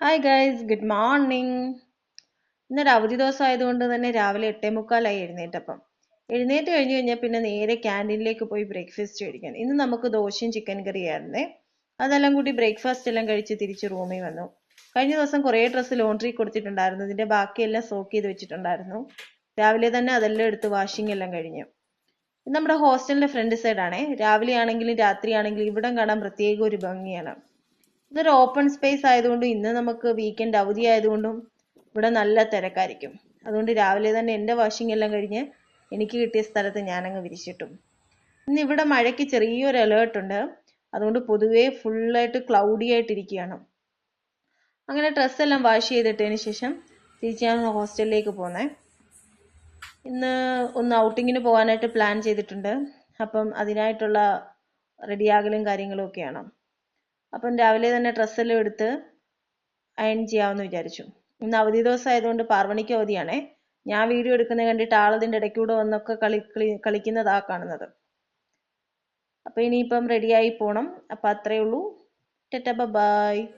Hi guys good morning ഇന്നൊരു അവധി ദിവസം ആയതുകൊണ്ട് തന്നെ രാവിലെ എട്ടേ മുക്കാലായി എഴുന്നേറ്റപ്പം എഴുന്നേറ്റ് കഴിഞ്ഞു കഴിഞ്ഞാൽ പിന്നെ നേരെ ക്യാന്റീനിലേക്ക് പോയി ബ്രേക്ക്ഫാസ്റ്റ് കഴിക്കാൻ ഇന്ന് നമുക്ക് ദോശയും ചിക്കൻ കറി ആയിരുന്നേ അതെല്ലാം കൂടി ബ്രേക്ക്ഫാസ്റ്റ് എല്ലാം കഴിച്ച് തിരിച്ച് റൂമിൽ വന്നു. കഴിഞ്ഞ ദിവസം കുറേ ഡ്രസ്സ് ലോണ്ടറി കൊടുത്തിട്ടുണ്ടായിരുന്നു. ഇതിന്റെ ബാക്കിയെല്ലാം സോക്ക് ചെയ്ത് വെച്ചിട്ടുണ്ടായിരുന്നു. രാവിലെ തന്നെ അതെല്ലാം എടുത്ത് വാഷിംഗ് എല്ലാം കഴിഞ്ഞു. നമ്മുടെ ഹോസ്റ്റലിന്റെ ഫ്രണ്ട് സൈഡാണേ രാവിലെ ആണെങ്കിലും രാത്രി ആണെങ്കിലും ഇവിടം കാണാൻ പ്രത്യേക ഒരു ഭംഗിയാണ്. ഇതൊരു ഓപ്പൺ സ്പേസ് ആയതുകൊണ്ടും ഇന്ന് നമുക്ക് വീക്കെൻഡ് അവധി ആയതുകൊണ്ടും ഇവിടെ നല്ല തിരക്കായിരിക്കും. അതുകൊണ്ട് രാവിലെ തന്നെ എന്റെ വാഷിംഗ് എല്ലാം കഴിഞ്ഞ് എനിക്ക് കിട്ടിയ സ്ഥലത്ത് ഞാനങ്ങ് വിരിച്ചിട്ടു. ഇന്ന് ഇവിടെ മഴയ്ക്ക് ചെറിയൊരു അലേർട്ട് ഉണ്ട്. അതുകൊണ്ട് പൊതുവേ ഫുള്ളായിട്ട് ക്ലൗഡി ആയിട്ടിരിക്കുകയാണ്. അങ്ങനെ ഡ്രസ്സെല്ലാം വാഷ് ചെയ്തിട്ടതിന് ശേഷം തിരിച്ച് ഞാൻ ഹോസ്റ്റലിലേക്ക് പോന്നേ. ഇന്ന് ഒന്ന് ഔട്ടിങ്ങിന് പോകാനായിട്ട് പ്ലാൻ ചെയ്തിട്ടുണ്ട്. അപ്പം അതിനായിട്ടുള്ള റെഡിയാകലും കാര്യങ്ങളും ഒക്കെയാണ്. അപ്പം രാവിലെ തന്നെ ഡ്രസ്സെല്ലാം എടുത്ത് അയൺ ചെയ്യാമെന്ന് വിചാരിച്ചു. ഇന്ന് അവധി ദിവസം ആയതുകൊണ്ട് പാർവണിക്ക് അവധിയാണേ. ഞാൻ വീഡിയോ എടുക്കുന്നത് കണ്ടിട്ട് ആളതിന്റെ ഇടയ്ക്കൂടെ വന്നൊക്കെ കളി കളി കളിക്കുന്നതാ കാണുന്നത്. അപ്പം ഇനിയിപ്പം റെഡിയായി പോണം. അപ്പം അത്രയേ ഉള്ളൂ. ടെറ്റ ബൈ.